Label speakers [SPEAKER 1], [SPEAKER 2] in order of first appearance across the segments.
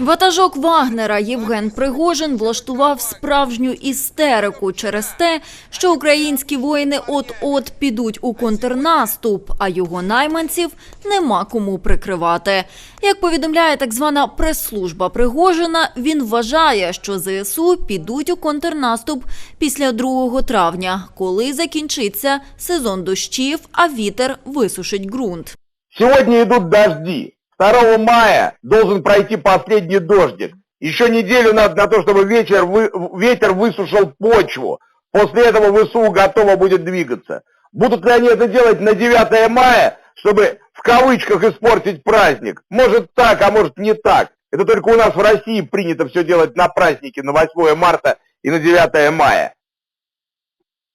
[SPEAKER 1] Ватажок Вагнера Євген Пригожин влаштував справжню істерику через те, що українські воїни от-от підуть у контрнаступ, а його найманців нема кому прикривати. Як повідомляє так звана прес-служба Пригожина, він вважає, що ЗСУ підуть у контрнаступ після 2 травня, коли закінчиться сезон дощів, а вітер висушить ґрунт.
[SPEAKER 2] Сегодня идут дожди. 2 мая должен пройти последний дождик. Еще неделю надо на то, чтобы вечер вы- ветер высушил почву. После этого ВСУ готово будет двигаться. Будут ли они это делать на 9 мая, чтобы в кавычках испортить праздник? Может так, а может не так. Это только у нас в России принято все делать на праздники, на 8 марта и на 9 мая.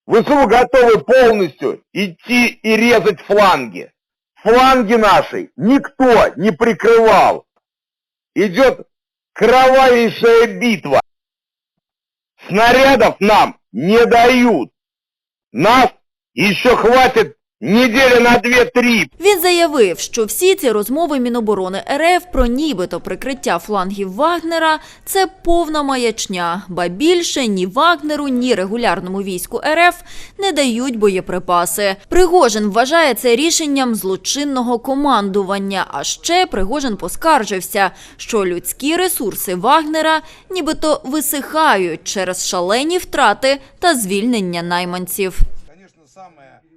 [SPEAKER 2] ВСУ готовы полностью идти и резать фланги. Фланги наши никто не прикрывал. Идет кровавейшая битва. Снарядов нам не дают. Нас еще хватит недели на две-три.
[SPEAKER 1] Він заявив, що всі ці розмови Міноборони РФ про нібито прикриття флангів Вагнера – це повна маячня. Ба більше ні Вагнеру, ні регулярному війську РФ не дають боєприпаси. Пригожин вважає це рішенням злочинного командування. А ще Пригожин поскаржився, що людські ресурси Вагнера нібито висихають через шалені втрати та звільнення найманців.